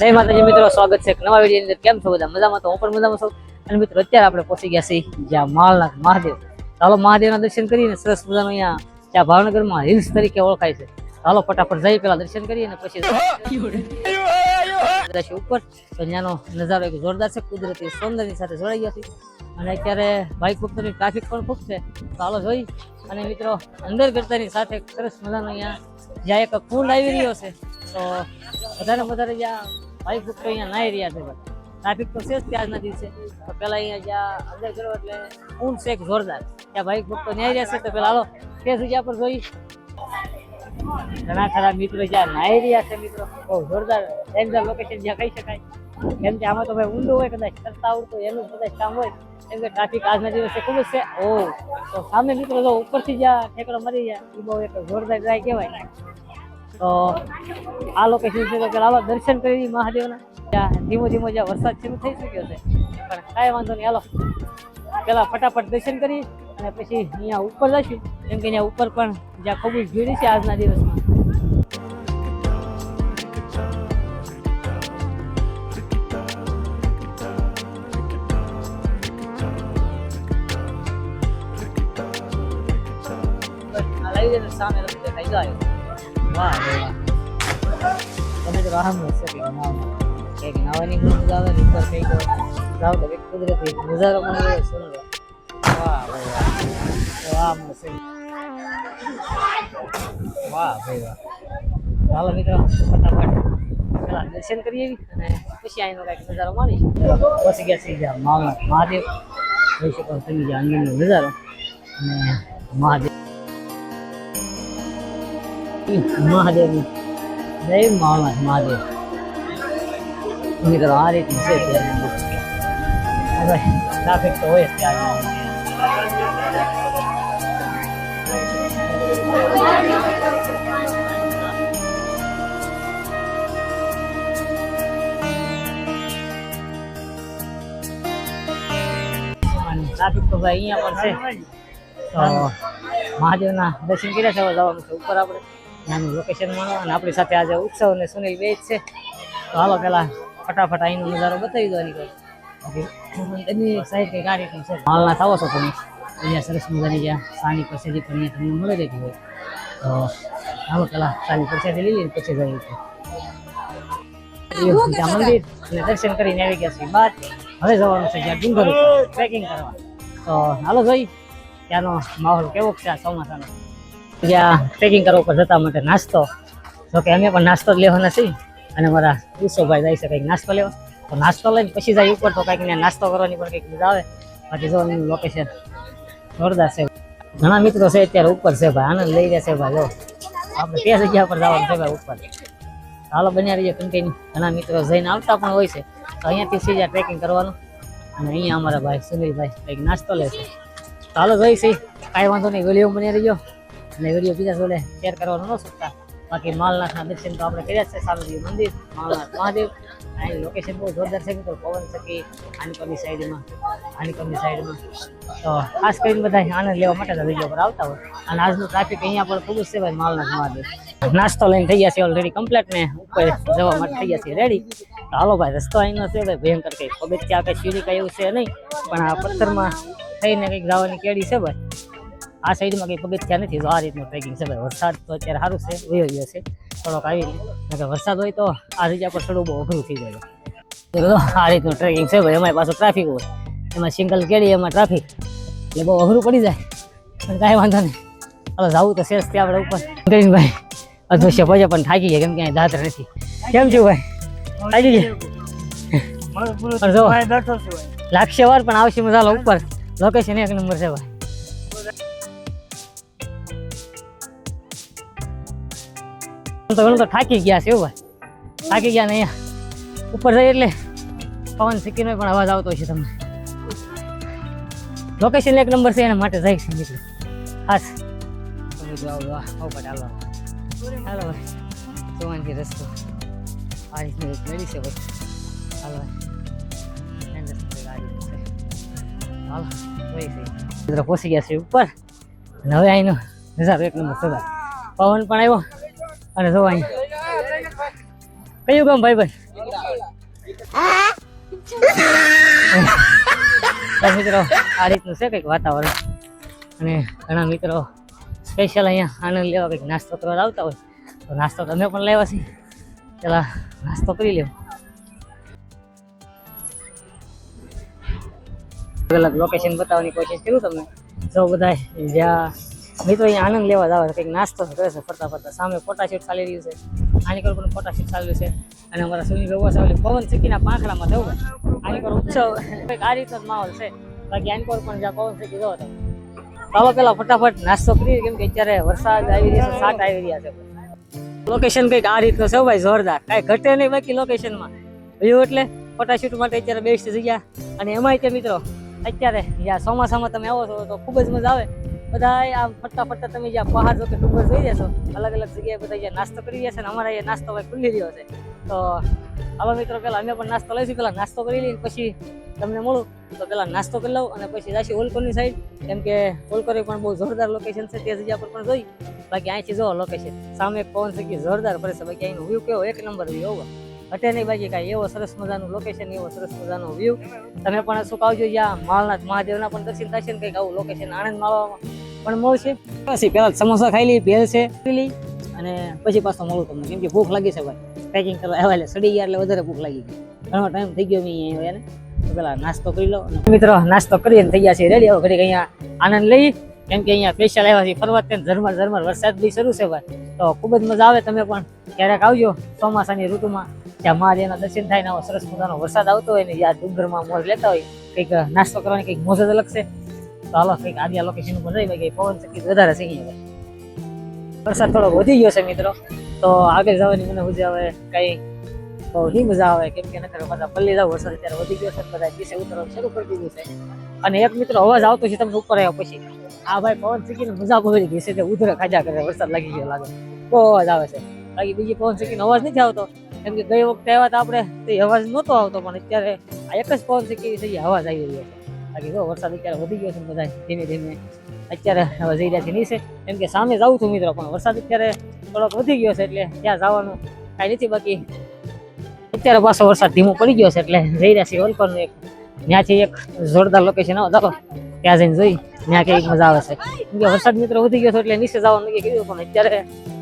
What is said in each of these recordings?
જય માતાજી મિત્રો સ્વાગત છે એક નવા વીડિયો અંદર. કેમ છો બધા? મજામાં તો હું પણ મજામાં છું. અને મિત્રો અત્યારે આપણે પહોંચી ગયા છીએ જ્યાં માલનાથ મહાદેવ. ચાલો મહાદેવના દર્શન કરીને સરસ મજાનું અહીંયા ત્યાં ભાવનગરમાં હિલ્સ તરીકે ઓળખાય છે. ચાલો ફટાફટ જઈ પેલા દર્શન કરીએ અને પછી ઉપર. તો ત્યાંનો નજારો એક જોરદાર છે કુદરતી સૌંદર્યની સાથે જોડાઈ ગયા છે અને અત્યારે બાઇક ભક્તોની ટ્રાફિક પણ ખૂબ છે. ચાલો જોઈ. અને મિત્રો અંદર કરતાની સાથે સરસ મજાનો અહીંયા જ્યાં એક કુંડ આવી રહ્યો છે તો વધારે વધારે જ્યાં બાઇક તો અહીંયા નાહી રહ્યા છે ભાઈ ટ્રાફિક તો છે જ ત્યારના દિવસે તો પેલા અહીંયા જ્યાં અંદર કરો એટલે ઊન છે એક જોરદાર. ત્યાં બાઇક તો ન્યાય રહ્યા છે તો પેલા હાલો તે જગ્યા પર જોઈ? ઘણા ખરા મિત્રો જ્યાં નાહી રહ્યા છે મિત્રો, બહુ જોરદાર ડેન્જર લોકેશન જ્યાં કહી શકાય. કેમ કે આમાં તો ભાઈ ઊંડું હોય, કદાચ કરતા આવડતું એનું કદાચ કામ હોય, કેમ કે ટ્રાફિક આજના દિવસે ખૂબ જ છે. ઓ તો સામે મિત્રો જો ઉપરથી જ્યાં ઠેકડો મરી જાય એ બહુ એક જોરદાર ડ્રાય કહેવાય. તો આ લોકેશન છે તો પેલા દર્શન કરી મહાદેવના. ત્યાં ધીમો ધીમો જ્યાં વરસાદ શરૂ થઈ શક્યો છે. પણ કાંઈ વાંધો નહીં, હાલો. પહેલાં ફટાફટ દર્શન કરી અને પછી અહીંયા ઉપર જઈશું કેમ કે અહીંયા ઉપર પણ જ્યાં ખૂબ જ ભીડ છે આજના દિવસમાં. સામે રસ્તે ખાઈ જાય વાહ તમે તો આરામ હશે કે કંઈક નાવાની મજા આવે ને ઉપર જાવ તો એક કુદરતી નજારો પણ એવો સુંદર વાહ ભાઈ વાહ. વાહ મસ્ત વાહ ભાઈ વાહ ચાલો મિત્રો ફટાફટ પેલા દર્શન કરીએ અને પછી અહીંનો કાંઈક નજારો માણી પહોંચી ગયા છે જ્યાં મહાદેવ જોઈ શકો તમે જ્યાં અંદરનો નજારો અને મહાદેવ મહાદેવ જય માવનાથ મહાદેવ મિત્રો આ રીતનું છે ત્યારે હવે ટ્રાફિક તો હોય જ ત્યાં ટ્રાફિક તો ભાઈ અહીંયા પણ છે તો મહાદેવના દર્શન કર્યા છે હવે જવાનું છે ઉપર આપણે ત્યાંનું લોકેશન મળવા અને આપણી સાથે આજે ઉત્સવ અને સુનિલ બે છે. તો હાલો પેલા ફટાફટ અહીંનો નજારો બતાવી દો એની સાઈડ આ રીતનું છે? માલના થાવો છો તમે? અહીંયા સરસ મજાની જ્યાં સાની પ્રસાદી પણ અહીંયા તમને મળી રહેતી હોય. તો હાલો પેલા સાની પ્રસાદી લઈ લઈને પછી જઈએ છીએ મંદિર અને દર્શન કરીને આવી ગયા છીએ. બાદ હવે જવાનું છે જ્યાં ડુંગર ટ્રેકિંગ કરવા. તો હાલો જોઈ. ત્યાંનો માહોલ કેવો છે આ ચોમાસાનો? જ્યાં ટ્રેકિંગ કરવા ઉપર જતા માટે નાસ્તો. જો કે અમે પણ નાસ્તો જ લેવાના છીએ અને મારા ઉત્સવભાઈ જાય છે કંઈક નાસ્તો લેવા. તો નાસ્તો લઈને પછી જાય ઉપર તો કંઈક નાસ્તો કરવાની પણ કંઈક મજા આવે. બાકી જો એનું લોકેશન જોરદાર છે. ઘણા મિત્રો છે અત્યારે ઉપર છે ભાઈ. આનંદ લઈ રહ્યા છે ભાઈ, જો. આપણે તે જગ્યા પર જવાનું છે ભાઈ ઉપર. હાલો, બન્યા રહીએ કન્ટિન્યુ ઘણા મિત્રો જઈને આવતા પણ હોય છે. તો અહીંયાથી સીધા ટ્રેકિંગ કરવાનું. અને અહીંયા અમારા ભાઈ સુનિલભાઈ કંઈક નાસ્તો લે છે. ચાલો હાલો જોઈ કાંઈ વાંધો નહીં વીડિયો બની રહ્યો અને વીડિયો બીજા જોડે શેર કરવાનું ન શકતા બાકી માલનાથના દર્શન તો આપણે કર્યા જ છે સાલુજી મંદિર માલનાથ મહાદેવ અહીં લોકેશન બહુ જોરદાર છે મિત્રો પવન સકી આનકોરની સાઈડમાં આનકોરની સાઈડમાં તો ખાસ કરીને બધા આનંદ લેવા માટે જ વીડિયો પર આવતા હોય અને આજનું ટ્રાફિક અહીંયા પણ ખૂબ જ છે ભાઈ માલનાથ મહાદેવ નાસ્તો લઈને થઈ ગયા છે ઓલરેડી કમ્પ્લીટ ને ઉપર જવા માટે થઈ ગયા છે રેડી તો હાલો ભાઈ રસ્તો અહીંનો છે ભાઈ ભયંકર કંઈ પગથિયા કંઈ સીડી કંઈ એવું છે નહીં પણ આ પથ્થરમાં થઈને કંઈક જવાની કેડી છે ભાઈ આ સાઈડમાં કંઈ પગથિયા નથી તો આ રીતનું ટ્રેકિંગ છે ભાઈ વરસાદ તો અત્યારે સારું છે વયો ગયો છે. થોડોક આવી રીતે. વરસાદ હોય તો આ જગ્યા પર થોડું બહુ અઘરું થઈ જાય. તો આ રીતનું ટ્રેકિંગ છે ભાઈ અમારી પાસે ટ્રાફિક હોય. એમાં સિંગલ કેડી એમાં ટ્રાફિક એટલે બહુ અઘરું પડી જાય. પણ કાંઈ વાંધો નહીં. હવે જવું તો શેષ ત્યાં આપણે ઉપર. કરીને ભાઈ અદૃશ્ય પછી પણ થાકી ગયા કેમ કે અહીં દાદર નથી. કેમ છું ભાઈ? થાકી ગયા? લાગશે વાર પણ આવશે મજા ઉપર. લોકેશન એક નંબર છે ભાઈ. તો તો થાકી ગયા છે એવું ભાઈ. થાકી ગયા ને અહીંયા. ઉપર જઈએ એટલે પવન સિક્કીનો પણ અવાજ આવતો છે તમને. લોકેશન એક નંબર છે, એના માટે છે મિત્રો ખાસ ચાલો હાલો ભાઈ. રસ્તો આ રીતની છે. મિત્રો પહોંચી ગયા છે ઉપર. અને હવે અહીંનો નજારો એક નંબર સદા પવન પણ આવ્યો. અને જો અહીં. કયું ગામ ભાઈ ભાઈ? મિત્રો, આ રીતનું છે કંઈક વાતાવરણ. અને ઘણા મિત્રો સ્પેશિયલ અહીંયા આનંદ લેવા કંઈક નાસ્તો કરવા આવતા હોય. તો નાસ્તો તમે પણ લેવા છીએ પેલા નાસ્તો કરી લેવો. અલગ લોકેશન બતાવવાની કોશિશ કરું તમને. જો બધા જ્યાં મિત્રો અહીંયા આનંદ લેવા જ આવે છે કંઈક નાસ્તો કરે છે ફરતા ફરતા સામે ફોટાશૂટ ચાલી રહ્યું છે. આની પર પણ ફોટાશૂટ ચાલ્યું છે. અને અમારા સુની વ્યવહાર ચાલે પવન સિક્કીના પાંખડામાં થયું આની પર ઉત્સવ કંઈક આ રીતનો માહોલ છે. બાકી આની પર પણ જ્યાં પવન સિક્કી જો તમે આવા પેલા ફટાફટ નાસ્તો કરીએ, કેમ કે અત્યારે વરસાદ આવી રહ્યો છે સાટ આવી રહ્યા છે. લોકેશન કંઈક આ રીતનું છે ભાઈ, જોરદાર. કાંઈ ઘટે નહીં બાકી લોકેશનમાં જોયું એટલે ફોટાશૂટ માટે અત્યારે બેસ્ટ જગ્યા. અને એમાંય તે મિત્રો, અત્યારે યા ચોમાસામાં તમે આવો છો તો ખૂબ જ મજા આવે. બધા આમ ફરતા ફરતા તમે જ્યાં પહાડ જો કે ડુંગર જોઈ જશો અલગ અલગ જગ્યાએ બધા જ્યાં નાસ્તો કરી રહ્યા છે ને અમારા અહીંયા નાસ્તો ભાઈ ખુલ્લી રહ્યો છે. તો હવે મિત્રો પેલા અમે પણ નાસ્તો લઈશું, પેલા નાસ્તો કરી લઈએ પછી તમને મળું. તો પેલા નાસ્તો કરી લઉં અને પછી જાશી હોલકરની સાઈડ કેમ કે ઓલકોરી પણ બહુ જોરદાર લોકેશન છે, તે જગ્યા પર પણ જોઈ. બાકી અહીંથી જો લોકેશન સામે પવન સગી જોરદાર પડે છે, બાકી અહીંનો વ્યૂ કેવો? એક નંબર વ્યૂ હોવો હટે નહીં બાકી કાંઈ એવો સરસ મજાનું લોકેશન એવો સરસ મજાનો વ્યૂ તમે પણ શું કાવજો જ્યાં માલનાથ મહાદેવના પણ દર્શન થશે ને કંઈક આવું લોકેશન આનંદ માણવામાં પણ મળશે પછી પેલા સમોસા ખાઈ લઈ ભેળ છે લઈ અને પછી પાછો મળું તમને. કેમ કે ભૂખ લાગી છે ભાઈ. પેકિંગ કરવા આવ્યા એટલે સડી ગયા એટલે વધારે ભૂખ લાગી ગઈ. ઘણો ટાઈમ થઈ ગયો મેં અહીંયા આવ્યા ને. તો પેલા નાસ્તો કરી લો. મિત્રો, નાસ્તો કરીને થઈ ગયા છે રેડી આવો ઘડીક અહીંયા આનંદ લઈ. કેમ કે અહીંયા સ્પેશિયલ આવ્યા છે ફરવા ત્યાં. ઝરમર ઝરમર વરસાદ બી શરૂ છે ભાઈ. તો ખૂબ જ મજા આવે તમે પણ ક્યારેક આવજો ચોમાસાની ઋતુમાં. ત્યાં મહાદેવના દર્શન થાય ને આવો સરસ મજાનો વરસાદ આવતો હોય ને, જ્યાં ડુંગરમાં મોજ લેતા હોય, કંઈક નાસ્તો કરવાની કંઈક મોજ જ અલગ છે. તો હાલો કંઈક આદિયા લોકેશન ઉપર રહી ભાઈ પવન ચક્કી વધારે છે જાય વરસાદ થોડો વધી ગયો છે, મિત્રો. તો આગળ જવાની મને મજા આવે, કઈ બહુ નહીં મજા આવે. કેમ કે નકર બધા પલ્લી જાવ, વરસાદ અત્યારે વધી ગયો છે, બધા દિવસે ઉતરવાનું શરૂ કરી દીધું છે. અને એક મિત્રો અવાજ આવતો છે, તમને ઉપર આવ્યો પછી. આ ભાઈ પવન ચક્કીને મજા પડી ગઈ છે, તે ઉધરે ખાજા કરે, વરસાદ લાગી ગયો લાગે. બહુ અવાજ આવે છે. બાકી બીજી પવન ચક્કીનો અવાજ નથી આવતો. કેમ કે ગઈ વખતે આવ્યા હતા આપણે, તે અવાજ નહોતો આવતો, પણ અત્યારે આ એક જ પવન શીખી છે અવાજ આવી રહ્યો છે. બાકી જો વરસાદ અત્યારે વધી ગયો છે બધા ધીમે ધીમે. અત્યારે હવે જઈ રહ્યા છે નીચે. કેમ કે સામે જાઉં છું મિત્રો, પણ વરસાદ અત્યારે થોડોક વધી ગયો છે એટલે ત્યાં જવાનું કાંઈ નથી બાકી. અત્યારે પાછો વરસાદ ધીમો પડી ગયો છે એટલે જઈ રહ્યા છીએ ઓલપરનું એક. ત્યાંથી એક જોરદાર લોકેશન આવો. ચાલો, ત્યાં જઈને જોઈ, ત્યાં કંઈક મજા આવે છે. કેમ કે વરસાદ મિત્રો વધી ગયો છે એટલે નીચે જવાનું નક્કી કીધું પણ અત્યારે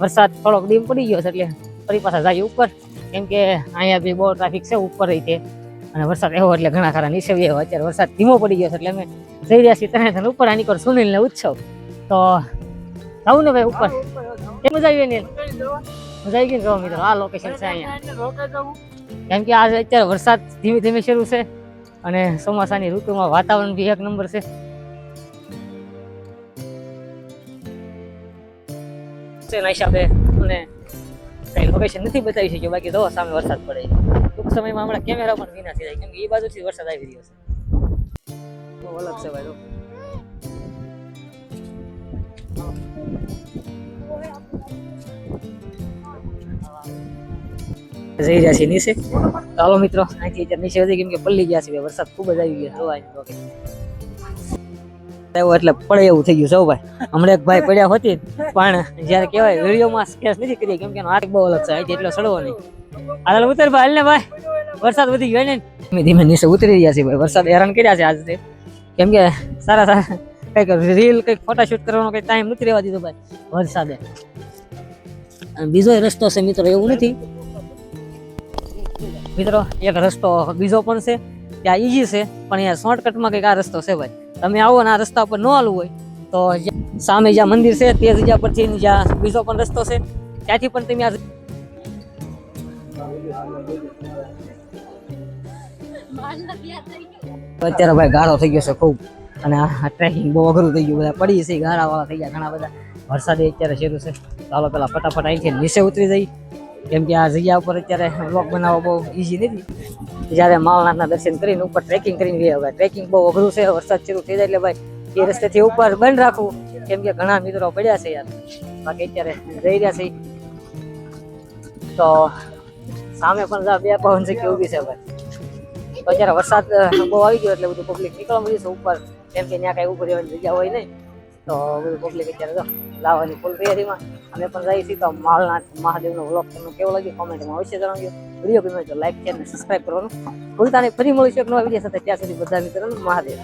વરસાદ થોડોક ડીમ પડી ગયો છે એટલે ફરી પાછા જાય ઉપર. કેમ કે અહીંયા બી બહુ ટ્રાફિક છે, ઉપર રીતે અને વરસાદ એવો એટલે ઘણા ખરા નીચે એવો અત્યારે વરસાદ ધીમો પડી ગયો છે એટલે અમે જઈ રહ્યા છીએ ત્રણે ત્રણ ઉપર આની પર સુનિલ ને ઉત્સવ. તો આવું ને ભાઈ ઉપર. એ મજા આવી ને મજા આવી ગઈ ને જો મિત્રો? આ લોકેશન છે અહીંયા. કેમ કે આજે અત્યારે વરસાદ ધીમે ધીમે શરૂ છે અને ચોમાસાની ઋતુમાં વાતાવરણ બી એક નંબર છે. ના હિસાબે અને કઈ લોકેશન નથી બતાવી શક્યું. બાકી તો સામે વરસાદ પડે. છે ટૂંક સમયમાં હમણાં કેમેરા પણ વિના થઈ જાય કેમ કે એ બાજુથી વરસાદ આવી રહ્યો છે. બહુ અલગ છે ભાઈ. જઈ રહ્યા છે નીચે. ચાલો મિત્રો, અહીંથી અત્યારે નીચે વધી કેમ કે પલ્લી ગયા છે વરસાદ ખૂબ જ આવી ગયો જોવા કે એટલે પડે એવું થઈ ગયું સૌ ભાઈ. હમણાં એક ભાઈ પડ્યા હોતી પણ જ્યારે કહેવાય, વિડીયોમાં સ્કેચ નથી કરી કેમ કે હાથ બહુ અલગ છે. અહીંથી એટલો સડવો નહીં. હાલ ઉતર ભાઈ હાલ ને ભાઈ. વરસાદ વધી ગયો ને. ધીમે ધીમે નીચે ઉતરી રહ્યા છે ભાઈ. વરસાદ હેરાન કર્યા છે આજે. કેમ કે સારા સારા કંઈક રીલ કંઈક ફોટા કરવાનો કંઈક ટાઈમ નથી રહેવા દીધો ભાઈ વરસાદે. અને બીજો રસ્તો છે મિત્રો, એવું નથી. મિત્રો, એક રસ્તો બીજો પણ છે. ત્યાં ઈઝી છે, પણ અહીંયા શોર્ટકટમાં કંઈક આ રસ્તો છે ભાઈ. તમે આવો ને આ રસ્તા પર ન હાલવું હોય, તો જ્યાં- સામે જ્યાં મંદિર છે, તે જગ્યા પરથી જ્યાં બીજો પણ રસ્તો છે, ત્યાંથી પણ તમે આ અત્યારે ભાઈ ગાળો થઈ ગયો છે ખૂબ. અને આ ટ્રેકિંગ બહુ અઘરું થઈ ગયું. બધા પડી છે, ગાળાવાળા થઈ ગયા ઘણા બધા. વરસાદ અત્યારે શરૂ છે. ચાલો પેલા ફટાફટ અહીંથી નીચે ઉતરી જઈ. કેમ કે આ જગ્યા ઉપર અત્યારે બ્લોક બનાવવો બહુ ઈઝી નથી. જ્યારે માલનાથના દર્શન કરીને ઉપર ટ્રેકિંગ કરીને ગયા ભાઈ. ટ્રેકિંગ બહુ અઘરું છે. વરસાદ શરૂ થઈ જાય એટલે ભાઈ એ રસ્તેથી ઉપર બંધ રાખવું. કેમ કે ઘણા મિત્રો પડ્યા છે યાર. બાકી અત્યારે જઈ રહ્યા છે. તો સામે પણ બે પવન છે કે ઊભી છે ભાઈ. તો અત્યારે વરસાદ બહુ આવી ગયો એટલે બધું પબ્લિક નીકળવા મળ્યું છે ઉપર. કેમ કે ત્યાં કાંઈ ઉપર રહેવાની જગ્યા હોય નહીં. તો બધું પબ્લિક અત્યારે જો, લાવવાની ફૂલ તૈયારીમાં. અમે પણ જઈએ છીએ, તો માલનાથ મહાદેવનો વ્લોગ તમને કેવો લાગ્યો કોમેન્ટમાં અવશ્ય જણાવજો. વીડિયો ગમે તો લાઈક શેર અને સબસ્ક્રાઈબ કરવાનું. ભૂલતા નહીં. ફરી મળીશું એક નવા વીડિયો સાથે. ત્યાં સુધી બધા મિત્રોને મહાદેવ.